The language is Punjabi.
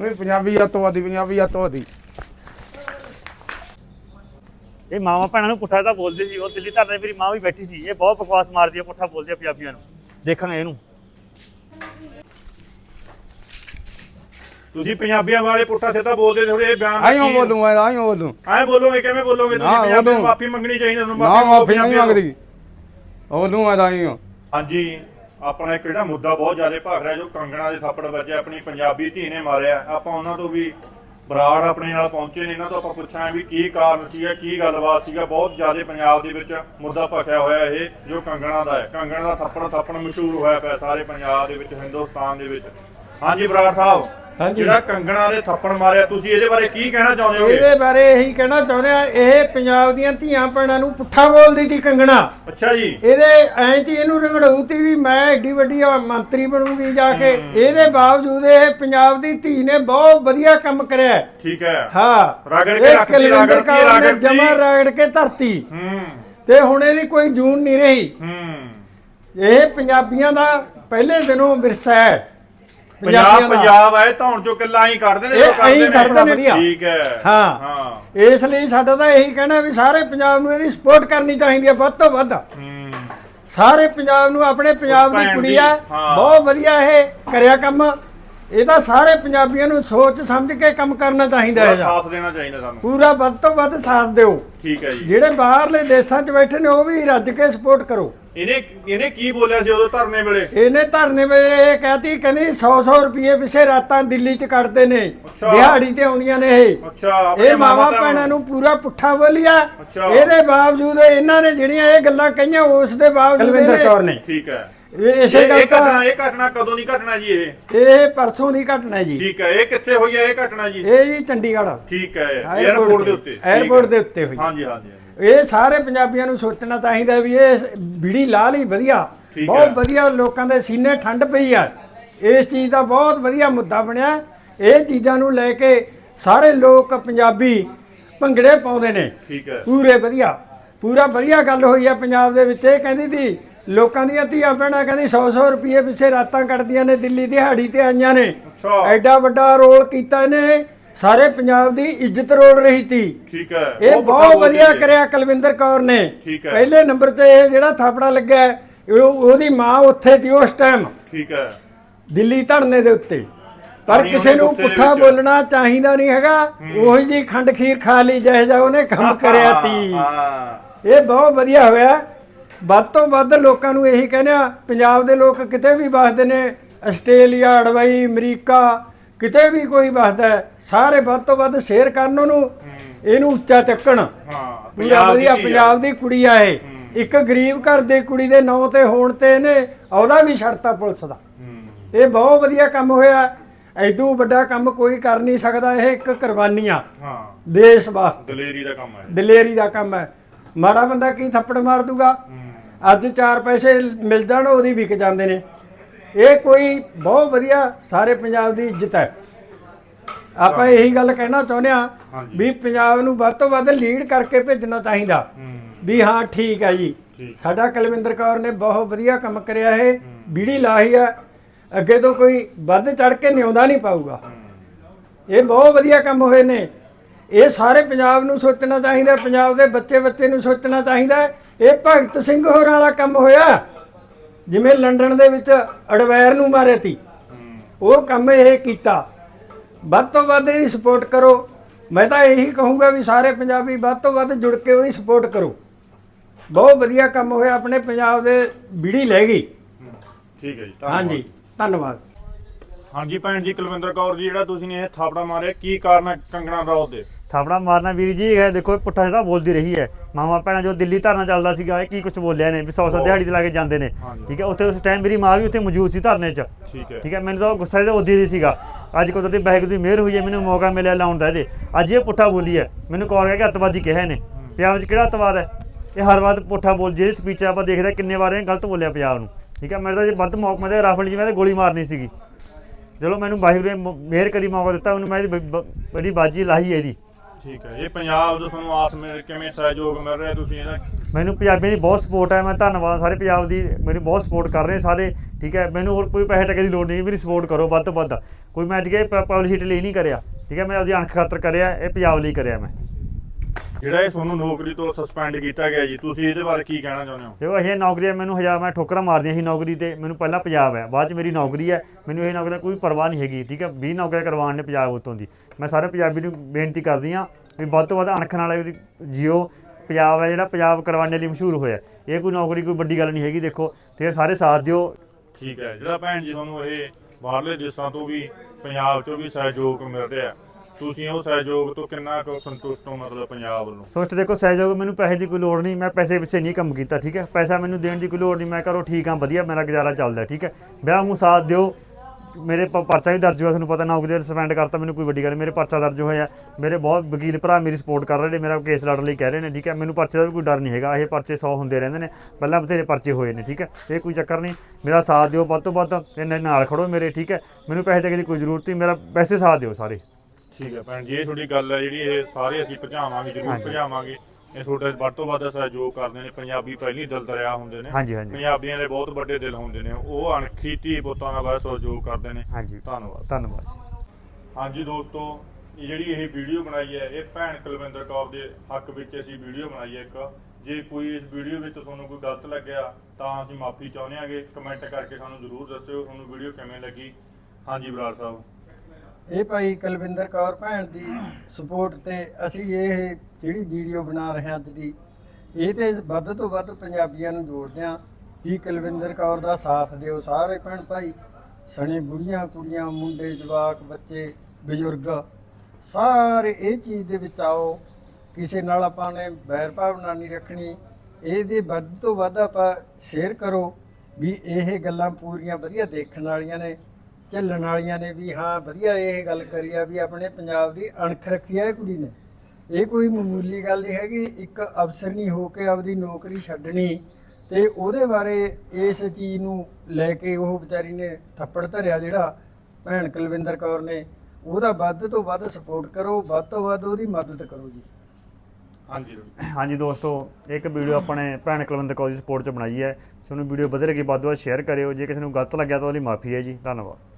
ਵੀ ਪੰਜਾਬੀ ਅੱਤਵਾਦੀ ਪੰਜਾਬੀ ਅੱਤਵਾਦੀ ਇਹ ਮਾਵਾ ਭੈਣਾਂ ਨੂੰ ਪੁੱਠਾ ਤਾਂ ਬੋਲਦੇ ਸੀ ਉਹ ਦਿੱਲੀ ਧਰਨੇ ਮੇਰੀ ਮਾਂ ਵੀ ਬੈਠੀ ਸੀ। ਇਹ ਬਹੁਤ ਬਕਵਾਸ ਮਾਰਦੀ ਆ ਪੁੱਠਾ ਬੋਲਦੀ ਆ ਪੰਜਾਬੀਆਂ ਨੂੰ। ਦੇਖਾਂਗੇ ਇਹਨੂੰ। ਤੁਸੀਂ ਪੰਜਾਬੀਆਂ ਵਾਲੇ ਪੁੱਠਾ ਸਿੱਧਾ ਬੋਲਦੇ ਥੋੜੇ ਇਹ ਬਿਆਨ ਆਈਓ ਬੋਲੂ ਮੈਂ ਆਈਓ ਬੋਲੂ। ਐ ਬੋਲੋਗੇ ਕਿਵੇਂ ਬੋਲੋਗੇ? ਤੁਸੀਂ ਨਾ, ਪੰਜਾਬੀ ਨੂੰ। ਮਾਫੀ ਮੰਗਣੀ ਚਾਹੀਦੀ ਤੁਹਾਨੂੰ ਨਾ ਮਾਫੀ ਨਹੀਂ ਪੰਜਾਬੀਆਂ ਨੂੰ। ਮੰਗਦੀ। ਬੋਲੂ ਮੈਂ ਆਈਓ। ਹਾਂਜੀ। ਆਪਣਾ ਇੱਕ ਜਿਹੜਾ ਮੁੱਦਾ ਬਹੁਤ ਜ਼ਿਆਦਾ ਭਖ ਰਿਹਾ, ਜੋ ਕੰਗਣਾ ਦੇ ਥੱਪੜ ਵੱਜਿਆ, ਆਪਣੀ ਪੰਜਾਬੀ ਧੀ ਨੇ ਮਾਰਿਆ, ਆਪਾਂ ਉਹਨਾਂ ਤੋਂ ਵੀ ਬਰਾੜ ਆਪਣੇ ਨਾਲ ਪਹੁੰਚੇ ਨੇ, ਇਹਨਾਂ ਤੋਂ ਆਪਾਂ ਪੁੱਛਾਂ ਵੀ ਕੀ ਕਾਰਨ ਸੀਗਾ, ਕੀ ਗੱਲਬਾਤ ਸੀਗਾ, ਬਹੁਤ ਜ਼ਿਆਦਾ ਪੰਜਾਬ ਦੇ ਵਿੱਚ ਮੁੱਦਾ ਭਖਿਆ ਹੋਇਆ ਇਹ, ਜੋ ਕੰਗਣਾ ਦਾ ਹੈ। ਕੰਗਣਾ ਦਾ ਥੱਪੜ ਥੱਪੜ ਮਸ਼ਹੂਰ ਹੋਇਆ ਪਿਆ ਸਾਰੇ ਪੰਜਾਬ ਦੇ ਵਿੱਚ, ਹਿੰਦੁਸਤਾਨ ਦੇ ਵਿੱਚ। ਹਾਂਜੀ ਬਰਾੜ ਸਾਹਿਬ ਹਾਂਜੀ। ਜਿਹੜਾ ਕੰਗਣਾ ਦੇ ਥੱਪੜ ਮਾਰਿਆ ਤੁਸੀਂ ਇਹਦੇ ਬਾਰੇ ਕੀ ਕਹਿਣਾ ਚਾਹੁੰਦੇ ਹੋਗੇ? ਇਹਦੇ ਬਾਰੇ ਇਹੀ ਕਹਿਣਾ ਚਾਹੁੰਦੇ ਆ ਇਹ ਪੰਜਾਬ ਦੀਆਂ ਧੀਆਂ ਭੈਣਾਂ ਨੂੰ ਪੁੱਠਾ ਬੋਲਦੀ ਸੀ ਕੰਗਣਾ। ਅੱਛਾ ਜੀ। ਇਹਦੇ ਐਂ ਚ ਇਹਨੂੰ ਰੰਗੜਾਉ ਤੀ ਵੀ ਮੈਂ ਏਡੀ ਵੱਡੀ ਮੰਤਰੀ ਬਣੂਗੀ ਜਾ ਕੇ। ਇਹਦੇ ਬਾਵਜੂਦ ਇਹ ਪੰਜਾਬ ਦੀ ਧੀ ਨੇ ਬਹੁਤ ਵਧੀਆ ਕੰਮ ਕਰਿਆ। ਹੈ। ਠੀਕ ਹੈ। ਹਾਂ। ਰਗੜ ਕੇ ਰਗੜਤੀ, ਕੌਰ ਨੇ ਰਗੜਤੀ। ਜਮਾਂ ਰਗੜ ਕੇ ਧਰਤੀ। ਹੂੰ। ਤੇ ਹੁਣ ਇਹਦੀ ਕੋਈ ਜੂਨ ਨਹੀਂ ਰਹੀ। ਹੂੰ। ਇਹ ਪੰਜਾਬੀਆਂ ਦਾ ਪਹਿਲੇ ਦਿਨੋਂ ਵਿਰਸਾ ਹੈ। ਪੰਜਾਬ। ਪੰਜਾਬ ਹੈ ਧੌਣ ਚੋਂ ਕਿੱਲਾ ਹੀ ਕੱਢਦੇ ਨੇ ਇਹ ਐਂ ਕਰਦੇ ਨੇ। ਠੀਕ ਹੈ ਹਾਂ। ਹਾਂ ਇਸ ਲਈ ਸਾਡਾ ਤਾਂ ਇਹੀ ਕਹਿਣਾ ਵੀ ਸਾਰੇ ਪੰਜਾਬ ਨੂੰ ਇਹਦੀ ਸਪੋਰਟ ਕਰਨੀ ਚਾਹੀਦੀ ਹੈ ਵੱਧ ਤੋਂ ਵੱਧ ਹੂੰ ਸਾਰੇ ਪੰਜਾਬ ਨੂੰ ਆਪਣੇ ਪੰਜਾਬ ਦੀ ਕੁੜੀ ਆ। ਬਹੁਤ ਵਧੀਆ ਇਹ ਕਰਿਆ ਕੰਮ ਇਹ ਤਾਂ ਸਾਰੇ ਪੰਜਾਬੀਆਂ ਨੂੰ ਸੋਚ ਸਮਝ ਕੇ ਕੰਮ ਕਰਨਾ ਚਾਹੀਦਾ ਹੈ ਸਾਥ ਦੇਣਾ ਚਾਹੀਦਾ ਸਾਨੂੰ। ਪੂਰਾ ਵੱਧ ਤੋਂ ਵੱਧ ਸਾਥ ਦਿਓ। ਠੀਕ ਹੈ ਜੀ। ਜਿਹੜੇ ਬਾਹਰਲੇ ਦੇਸ਼ਾਂ 'ਚ ਬੈਠੇ ਨੇ ਉਹ ਵੀ ਰੱਜ ਕੇ ਸਪੋਰਟ ਕਰੋ। ਇਹਨੇ ਇਹਨੇ ਕੀ ਬੋਲਿਆ ਸੀ ਉਦੋਂ ਧਰਨੇ ਵੇਲੇ? ਇਹਨੇ ਧਰਨੇ ਵੇਲੇ ਇਹ ਕਹਤੀ ਕਹਿੰਦੀ 100-100 ਰੁਪਏ ਪਿਛੇ ਰਾਤਾਂ ਦਿੱਲੀ 'ਚ ਕੱਢਦੇ ਨੇ। ਦਿਹਾੜੀ ਤੇ ਆਉਂਦੀਆਂ ਨੇ ਇਹ। ਅੱਛਾ ਇਹ ਮਾਵਾ ਭੈਣਾਂ ਨੂੰ ਪੂਰਾ ਪੁੱਠਾ ਬੋਲਿਆ। ਅੱਛਾ। ਇਹਦੇ ਬਾਵਜੂਦ ਇਹਨਾਂ ਨੇ ਜਿਹੜੀਆਂ ਇਹ ਗੱਲਾਂ ਕਹੀਆਂ ਉਸ ਦੇ ਬਾਵਜੂਦ ਕੁਲਵਿੰਦਰ ਕੌਰ ਨੇ। ਠੀਕ ਹੈ। ਇਹ ਇਹ ਘਟਨਾ ਇਹ ਘਟਨਾ ਕਦੋਂ ਦੀ ਘਟਨਾ ਜੀ ਇਹ? ਇਹ ਪਰਸੋਂ ਦੀ ਘਟਨਾ ਜੀ। ਠੀਕ ਹੈ ਇਹ ਕਿੱਥੇ ਹੋਈ ਹੈ ਇਹ ਘਟਨਾ ਜੀ? ਇਹ ਜੀ ਚੰਡੀਗੜ੍ਹ। ਠੀਕ ਹੈ 에어ਪੋਰਟ ਦੇ ਉੱਤੇ। ਠੀਕ ਦੇ ਉੱਤੇ ਹੋਈ। ਹਾਂਜੀ ਹਾਂਜੀ ਇਹ ਸਾਰੇ ਪੰਜਾਬੀਆਂ ਨੂੰ ਸੋਚਣਾ ਚਾਹੀਦਾ ਵੀ ਇਹ ਬੀੜੀ ਲਾ ਲਈ ਵਧੀਆ। ਬਹੁਤ ਵਧੀਆ ਲੋਕਾਂ ਦੇ ਸੀਨੇ ਠੰਡ ਪਈ ਆ। ਇਸ ਚੀਜ਼ ਦਾ ਬਹੁਤ ਵਧੀਆ ਮੁੱਦਾ ਬਣਿਆ। ਇਹ ਚੀਜ਼ਾਂ ਨੂੰ ਲੈ ਕੇ ਸਾਰੇ ਲੋਕ ਪੰਜਾਬੀ ਭੰਗੜੇ ਪਾਉਂਦੇ ਨੇ। ਪੂਰੇ ਵਧੀਆ। ਪੂਰਾ ਵਧੀਆ ਗੱਲ ਹੋਈ ਆ ਪੰਜਾਬ ਦੇ ਵਿੱਚ। ਇਹ ਕਹਿੰਦੀ ਸੀ ਲੋਕਾਂ ਦੀਆਂ ਧੀਆਂ ਭੈਣਾਂ ਕਹਿੰਦੀ 100-100 ਰੁਪਏ ਪਿੱਛੇ ਰਾਤਾਂ ਕੱਢਦੀਆਂ ਨੇ ਦਿੱਲੀ ਦਿਹਾੜੀ ਤੇ ਆਈਆਂ ਨੇ। ਅੱਛਾ। ਐਡਾ ਵੱਡਾ ਰੋਲ ਕੀਤਾ ਇਹਨੇ ਸਾਰੇ ਪੰਜਾਬ ਦੀ ਇੱਜ਼ਤ ਰੋਲ ਰਹੀ ਸੀ। ਠੀਕ ਹੈ। ਇਹ ਬਹੁਤ ਵਧੀਆ। ਕਰਿਆ ਕੁਲਵਿੰਦਰ ਕੌਰ ਨੇ। ਪਹਿਲੇ ਨੰਬਰ ਤੇ ਇਹ ਜਿਹੜਾ ਥਾਪੜਾ ਲੱਗਾ ਉਹਦੀ ਮਾਂ ਉੱਥੇ ਸੀ ਉਸ ਟਾਈਮ ਠੀਕ ਹੈ। ਦਿੱਲੀ ਧਰਨੇ ਦੇ ਉੱਤੇ। ਪਰ ਕਿਸੇ ਨੂੰ ਪੁੱਠਾ। ਬੋਲਣਾ ਚਾਹੀਦਾ ਨਹੀਂ ਹੈਗਾ। ਉਹੀ ਜੀ ਖੰਡ ਖੀਰ ਖਾ ਲਈ ਜਿਹੇ ਜਾ ਉਹਨੇ ਕੰਮ ਕਰਿਆ ਸੀ। ਇਹ ਬਹੁਤ ਵਧੀਆ ਹੋਇਆ। ਵੱਧ ਤੋਂ ਵੱਧ ਲੋਕਾਂ ਨੂੰ ਇਹੀ ਕਹਿੰਦੇ ਆ ਪੰਜਾਬ ਦੇ ਲੋਕ ਕਿਤੇ ਵੀ ਵਸਦੇ ਨੇ ਆਸਟ੍ਰੇਲੀਆ ਅੜਵਾਈ ਅਮਰੀਕਾ ਕਿਤੇ ਵੀ ਕੋਈ ਵਸਦਾ ਸਾਰੇ ਵੱਧ ਤੋਂ ਵੱਧ ਸ਼ੇਅਰ ਕਰਨ ਉਹਨੂੰ ਇਹਨੂੰ ਉੱਚਾ ਚੱਕਣ। ਹਾਂ ਪੰਜਾਬ ਦੀ। ਪੰਜਾਬ ਦੀ ਕੁੜੀ ਆ ਇਹ। ਇੱਕ ਗਰੀਬ ਘਰ ਦੇ ਕੁੜੀ ਦੇ ਨਾਂ ਤੇ ਹੋਣ ਤੇ ਇਹਨੇ ਉਹਦਾ ਵੀ ਛੱਡਤਾ ਪੁਲਿਸ ਦਾ। ਇਹ ਬਹੁਤ ਵਧੀਆ ਕੰਮ ਹੋਇਆ। ਐਦੂ ਵੱਡਾ ਕੰਮ ਕੋਈ ਕਰ ਨਹੀਂ ਸਕਦਾ ਇਹ ਇੱਕ ਕੁਰਬਾਨੀ ਆ ਹਾਂ। ਦੇਸ਼ ਵਾਸਤੇ। ਦਲੇਰੀ ਦਾ ਕੰਮ ਹੈ। ਦਲੇਰੀ ਦਾ ਕੰਮ ਹੈ। ਮਾੜਾ ਬੰਦਾ ਕੀ ਥੱਪੜ ਮਾਰ ਦੂਗਾ? ਅੱਜ ਚਾਰ ਪੈਸੇ ਮਿਲ ਜਾਣ ਉਹਦੀ ਵਿਕ ਜਾਂਦੇ ਨੇ। ਇਹ ਕੋਈ ਬਹੁਤ ਵਧੀਆ ਸਾਰੇ ਪੰਜਾਬ ਦੀ ਇੱਜ਼ਤ ਹੈ। ਆਪਾਂ ਇਹੀ ਗੱਲ ਕਹਿਣਾ ਚਾਹੁੰਦੇ ਆ। ਵੀ ਪੰਜਾਬ ਨੂੰ ਵੱਧ ਤੋਂ ਵੱਧ ਲੀਡ ਕਰਕੇ ਭੇਜਣਾ ਚਾਹੀਦਾ। ਹੂੰ। ਵੀ ਹਾਂ ਠੀਕ ਹੈ ਜੀ। ਸਾਡਾ ਕੁਲਵਿੰਦਰ ਕੌਰ ਨੇ ਬਹੁਤ ਵਧੀਆ ਕੰਮ ਕਰਿਆ ਇਹ। ਬੀੜੀ ਲਾਹੀ ਆ ਅੱਗੇ ਤੋਂ ਕੋਈ ਵੱਧ ਚੜ ਕੇ ਨਿਉਂਦਾ ਨਹੀਂ ਪਾਊਗਾ। ਇਹ ਬਹੁਤ ਵਧੀਆ ਕੰਮ ਹੋਏ ਨੇ। ਇਹ ਸਾਰੇ ਪੰਜਾਬ ਨੂੰ ਸੋਚਣਾ ਚਾਹੀਦਾ ਪੰਜਾਬ ਦੇ ਬੱਚੇ ਬੱਚੇ ਨੂੰ ਸੋਚਣਾ ਚਾਹੀਦਾ। ਇਹ ਭਗਤ ਸਿੰਘ ਹੋਰਾਂ ਵਾਲਾ ਕੰਮ ਹੋਇਆ। ਜਿਵੇਂ ਲੰਡਨ ਦੇ ਵਿੱਚ ਅਡਵੈਰ ਨੂੰ ਮਾਰਿਆ ਤੀ ਉਹ ਕੰਮ ਇਹ ਕੀਤਾ। ਵੱਧ ਤੋਂ ਵੱਧ ਇਹਦੀ ਸਪੋਰਟ ਕਰੋ। ਮੈਂ ਤਾਂ ਇਹੀ ਕਹੂੰਗਾ ਵੀ ਸਾਰੇ ਪੰਜਾਬੀ ਵੱਧ ਤੋਂ ਵੱਧ ਜੁੜ ਕੇ ਉਹਦੀ ਸਪੋਰਟ ਕਰੋ। ਬਹੁਤ ਵਧੀਆ ਕੰਮ ਹੋਇਆ। ਆਪਣੇ ਪੰਜਾਬ ਦੇ ਬੀੜੀ ਲੈ ਗਈ। ਠੀਕ ਹੈ ਜੀ। ਹਾਂਜੀ ਧੰਨਵਾਦ। ਹਾਂਜੀ ਭੈਣ ਜੀ ਕੁਲਵਿੰਦਰ ਕੌਰ ਜੀ ਜਿਹੜਾ ਤੁਸੀਂ ਨੇ ਇਹ ਥਾਪੜਾ ਮਾਰਿਆ ਕੀ ਕਾਰਨ ਹੈ ਕੰਗਣਾ ਰੌਤ ਦੇ? ਥਾਪੜਾ ਮਾਰਨਾ ਵੀਰ ਜੀ ਹੈ ਦੇਖੋ ਇਹ ਪੁੱਠਾ ਸਿੱਧਾ ਬੋਲਦੀ ਰਹੀ ਹੈ। ਮਾਮਾ ਭੈਣਾਂ ਜੋ ਦਿੱਲੀ ਧਰਨਾ ਚੱਲਦਾ ਸੀਗਾ ਇਹ ਕੀ ਕੁਝ ਬੋਲਿਆ ਨੇ? ਵੀ ਸੌ ਸੌ ਦਿਹਾੜੀ ਤੇ ਲਾ ਕੇ ਜਾਂਦੇ ਨੇ। ਠੀਕ ਹੈ ਉੱਥੇ ਉਸ ਟਾਈਮ ਮੇਰੀ ਮਾਂ ਵੀ ਉੱਥੇ ਮੌਜੂਦ ਸੀ ਧਰਨੇ 'ਚ। ਠੀਕ ਹੈ। ਮੈਨੂੰ ਤਾਂ ਗੁੱਸਾ ਇਹਦਾ ਉਦੀ ਦੀ ਸੀਗਾ। ਅੱਜ ਕੁਦਰਤੀ ਵਾਹਿਗੁਰੂ ਦੀ ਮਿਹਰ ਹੋਈ ਹੈ ਮੈਨੂੰ ਮੌਕਾ ਮਿਲਿਆ ਲਾਉਣ ਦਾ ਇਹਦੇ। ਅੱਜ ਇਹ ਪੁੱਠਾ ਬੋਲੀ ਹੈ। ਮੈਨੂੰ ਕੌਰ ਕਹਿ ਕੇ ਅੱਤਵਾਦੀ ਕਿਹਾ ਇਹਨੇ। ਪੰਜਾਬ 'ਚ ਕਿਹੜਾ ਅੱਤਵਾਦ ਹੈ? ਇਹ ਹਰ ਵਾਰ ਪੁੱਠਾ ਬੋਲ ਜਿਹੜੀ ਸਪੀਚ ਆਪਾਂ ਦੇਖਦੇ ਕਿੰਨੇ ਵਾਰ ਇਹ ਗਲਤ ਬੋਲਿਆ ਪੰਜਾਬ ਨੂੰ। ਠੀਕ ਹੈ ਮੇਰੇ ਤਾਂ ਜੇ ਵੱਧ ਮੌਕਾ ਮਿਲਿਆ ਰਾਫਲ ਜੀ ਮੈਂ ਤਾਂ ਗੋਲੀ ਮਾਰਨੀ ਸੀਗੀ। ਚਲੋ ਮੈਨੂੰ ਵਾਹਿਗੁਰੂ ਨੇ ਮਿਹਰ ਕਰੀ ਮੌਕਾ ਦਿੱਤਾ ਉਹਨੂੰ ਮੈਂ ਬੜੀ ਬਾਜੀ ਲਾਹੀ ਇਹਦੀ। ਠੀਕ ਹੈ। ਇਹ ਪੰਜਾਬ ਤੋਂ ਤੁਹਾਨੂੰ ਆਸ ਮਿਲ ਕਿਵੇਂ ਸਹਿਯੋਗ ਮਿਲ ਰਿਹਾ ਤੁਸੀਂ ਇਹਦਾ? ਮੈਨੂੰ ਪੰਜਾਬੀਆਂ ਦੀ ਬਹੁਤ ਸਪੋਰਟ ਹੈ। ਮੈਂ ਧੰਨਵਾਦ ਸਾਰੇ ਪੰਜਾਬ ਦੀ ਮੇਰੀ ਬਹੁਤ ਸਪੋਰਟ ਕਰ ਰਹੇ ਸਾਰੇ। ਠੀਕ ਹੈ। ਮੈਨੂੰ ਹੋਰ ਕੋਈ ਪੈਸੇ ਟਕੇ ਦੀ ਲੋੜ ਨਹੀਂ। ਮੇਰੀ ਸਪੋਰਟ ਕਰੋ ਵੱਧ ਤੋਂ ਵੱਧ। ਕੋਈ ਮੈਂ ਅੱਗੇ ਪਬਲਿਸਿਟੀ ਲਈ ਨਹੀਂ ਕਰਿਆ। ਠੀਕ ਹੈ। ਮੈਂ ਆਪਦੀ ਅਣਖ ਖਾਤਰ ਕਰਿਆ। ਇਹ ਪੰਜਾਬ ਲਈ ਕਰਿਆ ਮੈਂ। ਜਿਹੜਾ ਇਹ ਤੁਹਾਨੂੰ ਨੌਕਰੀ ਤੋਂ ਸਸਪੈਂਡ ਕੀਤਾ ਗਿਆ ਜੀ ਤੁਸੀਂ ਇਹਦੇ ਬਾਰੇ ਕੀ ਕਹਿਣਾ ਚਾਹੁੰਦੇ ਹੋ? ਦੇਖੋ ਇਹ ਨੌਕਰੀਆਂ ਮੈਨੂੰ ਹਜ਼ਾਰ ਮੈਂ ਠੋਕਰਾਂ ਮਾਰਦੀਆਂ ਸੀ ਨੌਕਰੀ ਤੇ। ਮੈਨੂੰ ਪਹਿਲਾਂ ਪੰਜਾਬ ਹੈ। ਬਾਅਦ ਚ ਮੇਰੀ ਨੌਕਰੀ ਹੈ। ਮੈਨੂੰ ਇਹ ਨੌਕਰੀ ਦਾ ਕੋਈ ਪਰਵਾਹ ਨਹੀਂ ਹੈਗੀ। ਠੀਕ ਹੈ। 20 ਨੌਕਰੀਆਂ ਕਰਵਾਉਣ ਨੇ ਪੰਜਾਬ ਉਤੋਂ ਦੀ। ਮੈਂ ਸਾਰੇ ਪੰਜਾਬੀ ਨੂੰ ਬੇਨਤੀ ਕਰਦੀ ਹਾਂ ਵੀ ਵੱਧ ਤੋਂ ਵੱਧ ਅਣਖ ਨਾਲ ਉਹਦੀ ਜਿਓ। ਪੰਜਾਬ ਹੈ ਜਿਹੜਾ ਪੰਜਾਬ ਕਰਵਾਉਣ ਲਈ ਮਸ਼ਹੂਰ ਹੋਇਆ। ਇਹ ਕੋਈ ਨੌਕਰੀ ਕੋਈ ਵੱਡੀ ਗੱਲ ਨਹੀਂ ਹੈਗੀ ਦੇਖੋ। ਹੈ ਸਾਰੇ ਸਾਥ ਦਿਓ। ਠੀਕ ਹੈ। ਜਿਹੜਾ ਭੈਣ ਜੀ ਤੁਹਾਨੂੰ ਇਹ ਬਾਹਰਲੇ ਦੇਸ਼ਾਂ ਤੋਂ ਵੀ ਪੰਜਾਬ ਚੋਂ ਵੀ ਸਹਿਯੋਗ ਮਿਲ ਰਿਹਾ ਤੁਸੀਂ ਉਹ ਸਹਿਯੋਗ ਤੋਂ ਕਿੰਨਾ ਕੁ ਸੰਤੁਸ਼ਟ ਹੋ ਮਤਲਬ ਪੰਜਾਬ ਵੱਲੋਂ ਸੋਚ ਦੇਖੋ ਸਹਿਯੋਗ ਮੈਨੂੰ ਪੈਸੇ ਦੀ ਕੋਈ ਲੋੜ ਨਹੀਂ। ਮੈਂ ਪੈਸੇ ਪਿੱਛੇ ਨਹੀਂ ਕੰਮ ਕੀਤਾ ਠੀਕ ਹੈ? ਪੈਸਾ ਮੈਨੂੰ ਦੇਣ ਦੀ ਕੋਈ ਲੋੜ ਨਹੀਂ। ਮੈਂ ਕਰੋ ਠੀਕ ਹਾਂ ਵਧੀਆ ਮੇਰਾ ਗੁਜ਼ਾਰਾ ਚੱਲਦਾ ਠੀਕ ਹੈ? ਮੇਰਾ ਮੂੰਹ ਸਾਥ ਦਿਓ। ਮੇਰੇ ਪ- ਪਰਚਾ ਵੀ ਦਰਜ ਹੋਇਆ ਤੁਹਾਨੂੰ ਪਤਾ ਨੌਕਰੀ ਦੇ ਸਸਪੈਂਡ ਕਰਤਾ ਮੈਨੂੰ ਕੋਈ ਵੱਡੀ ਗੱਲ ਨਹੀਂ, ਮੇਰੇ ਪਰਚਾ ਦਰਜ ਹੋਇਆ। ਮੇਰੇ ਬਹੁਤ ਵਕੀਲ ਭਰਾ ਮੇਰੀ ਸਪੋਰਟ ਕਰ ਰਹੇ ਨੇ ਮੇਰਾ ਕੇਸ ਲੜਨ ਲਈ ਕਹਿ ਰਹੇ ਨੇ ਠੀਕ ਹੈ? ਮੈਨੂੰ ਪਰਚੇ ਦਾ ਵੀ ਕੋਈ ਡਰ ਨਹੀਂ ਹੈਗਾ ਇਹ ਪਰਚੇ 100 ਹੁੰਦੇ ਰਹਿੰਦੇ ਨੇ ਪਹਿਲਾਂ ਬਥੇਰੇ ਪਰਚੇ ਹੋਏ ਨੇ ਠੀਕ ਹੈ? ਇਹ ਕੋਈ ਚੱਕਰ ਨਹੀਂ ਮੇਰਾ ਸਾਥ ਦਿਓ ਵੱਧ ਤੋਂ ਵੱਧ ਇਹਨਾਂ ਨਾਲ ਖੜੋ ਮੇਰੇ ਠੀਕ ਹੈ? ਮੈਨੂੰ ਪੈਸੇ ਦੀ ਕੋਈ ਜ਼ਰੂਰਤ ਨਹੀਂ ਮੇਰਾ ਪੈਸੇ ਸਾਥ ਦਿਓ ਸਾਰੇ। ਠੀਕ ਹੈ ਭੈਣ ਜੀ ਇਹ ਤੁਹਾਡੀ ਗੱਲ ਹੈ ਜਿਹੜੀ ਇਹ ਸਾਰੇ ਅਸੀਂ ਪਹੁੰਚਾਵਾਂਗੇ ਜ਼ਰੂਰ ਹਾਂਜੀ। ਪਹੁੰਚਾਵਾਂਗੇ ਇਹ ਤੁਹਾਡੇ ਵੱਧ ਤੋਂ ਵੱਧ ਸਹਿਯੋਗ ਕਰਦੇ ਨੇ ਪੰਜਾਬੀ ਪਹਿਲੀ ਦਿਲ ਦਰਿਆ ਹੁੰਦੇ ਨੇ। ਹਾਂਜੀ ਹਾਂਜੀ। ਪੰਜਾਬੀਆਂ ਦੇ ਬਹੁਤ ਵੱਡੇ ਦਿਲ ਹੁੰਦੇ ਨੇ। ਉਹ ਅਣਖੀ ਧੀ ਪੁੱਤਾਂ ਦਾ ਬਹੁਤ ਸਹਿਯੋਗ ਕਰਦੇ ਨੇ। ਹਾਂਜੀ। ਧੰਨਵਾਦ। ਧੰਨਵਾਦ। ਹਾਂਜੀ ਦੋਸਤੋ ਇਹ ਜਿਹੜੀ ਇਹ ਵੀਡੀਓ ਬਣਾਈ ਹੈ ਇਹ ਭੈਣ ਕੁਲਵਿੰਦਰ ਕੌਰ ਦੇ ਹੱਕ ਵਿੱਚ ਅਸੀਂ ਵੀਡੀਓ ਬਣਾਈ ਹੈ ਇੱਕ। ਜੇ ਕੋਈ ਇਸ ਵੀਡੀਓ ਵਿੱਚ ਤੁਹਾਨੂੰ ਕੋਈ ਗਲਤ ਲੱਗਿਆ ਤਾਂ ਅਸੀਂ ਮਾਫੀ ਚਾਹੁੰਦੇ ਹਾਂਗੇ ਕਮੈਂਟ ਕਰਕੇ ਸਾਨੂੰ ਜ਼ਰੂਰ ਦੱਸਿਓ ਤੁਹਾਨੂੰ ਵੀਡੀਓ ਕਿਵੇਂ ਲੱਗੀ। ਹਾਂਜੀ ਬਰਾੜ ਸਾਹਿਬ। ਇਹ ਭਾਈ ਕੁਲਵਿੰਦਰ ਕੌਰ ਭੈਣ ਦੀ ਸਪੋਰਟ ਤੇ ਅਸੀਂ ਇਹ ਜਿਹੜੀ ਵੀਡੀਓ ਬਣਾ ਰਹੇ ਹਾਂ ਅੱਜ ਦੀ ਇਹ ਤੇ ਵੱਧ ਤੋਂ ਵੱਧ ਪੰਜਾਬੀਆਂ ਨੂੰ ਜੋੜਦੇ ਹਾਂ। ਵੀ ਕੁਲਵਿੰਦਰ ਕੌਰ ਦਾ ਸਾਥ ਦਿਓ ਸਾਰੇ ਭੈਣ ਭਾਈ, ਸਣੇ ਬੁੜੀਆਂ ਕੁੜੀਆਂ, ਮੁੰਡੇ, ਜਵਾਕ, ਬੱਚੇ, ਬਜ਼ੁਰਗ, ਸਾਰੇ ਇਹ ਚੀਜ਼ ਦੇ ਵਿੱਚ ਆਓ। ਕਿਸੇ ਨਾਲ ਆਪਾਂ ਨੇ ਬੈਰ ਭਾਵਨਾ ਨਹੀਂ ਰੱਖਣੀ। ਇਹਦੇ ਵੱਧ ਤੋਂ ਵੱਧ ਆਪਾਂ ਸ਼ੇਅਰ ਕਰੋ ਵੀ ਇਹ ਗੱਲਾਂ ਪੂਰੀਆਂ ਵਧੀਆ ਦੇਖਣ ਵਾਲੀਆਂ ਨੇ। ਝੱਲਣ ਵਾਲੀਆਂ ਨੇ ਵੀ ਹਾਂ ਵਧੀਆ ਇਹ ਗੱਲ ਕਰੀ ਆ ਵੀ ਆਪਣੇ ਪੰਜਾਬ ਦੀ ਅਣਖ ਰੱਖੀ ਆ ਇਹ ਕੁੜੀ ਨੇ। ਇਹ ਕੋਈ ਮਾਮੂਲੀ ਗੱਲ ਨਹੀਂ ਹੈਗੀ ਇੱਕ ਅਫਸਰ ਨਹੀਂ ਹੋ ਕੇ ਆਪਦੀ ਨੌਕਰੀ ਛੱਡਣੀ ਤੇ ਉਹਦੇ ਬਾਰੇ ਇਸ ਚੀਜ਼ ਨੂੰ ਲੈ ਕੇ ਉਹ ਵਿਚਾਰੀ ਨੇ ਥੱਪੜ ਧਰਿਆ ਜਿਹੜਾ ਭੈਣ ਕੁਲਵਿੰਦਰ ਕੌਰ ਨੇ ਉਹਦਾ ਵੱਧ ਤੋਂ ਵੱਧ ਸਪੋਰਟ ਕਰੋ ਵੱਧ ਤੋਂ ਵੱਧ ਉਹਦੀ ਮਦਦ ਕਰੋ ਜੀ। ਹਾਂਜੀ ਹਾਂਜੀ ਦੋਸਤੋ ਇੱਕ ਵੀਡੀਓ ਆਪਣੇ ਭੈਣ ਕੁਲਵਿੰਦਰ ਕੌਰ ਦੀ ਸਪੋਰਟ ਚ ਬਣਾਈ ਹੈ। ਤੁਹਾਨੂੰ ਵੀਡੀਓ ਵਧੀਆ ਲੱਗੀ ਵੱਧ ਤੋਂ ਵੱਧ ਸ਼ੇਅਰ ਕਰਿਓ। ਜੇ ਕਿਸੇ ਨੂੰ ਗਲਤ ਲੱਗਿਆ ਤਾਂ ਉਹਦੀ ਮਾਫੀ ਹੈ ਜੀ। ਧੰਨਵਾਦ।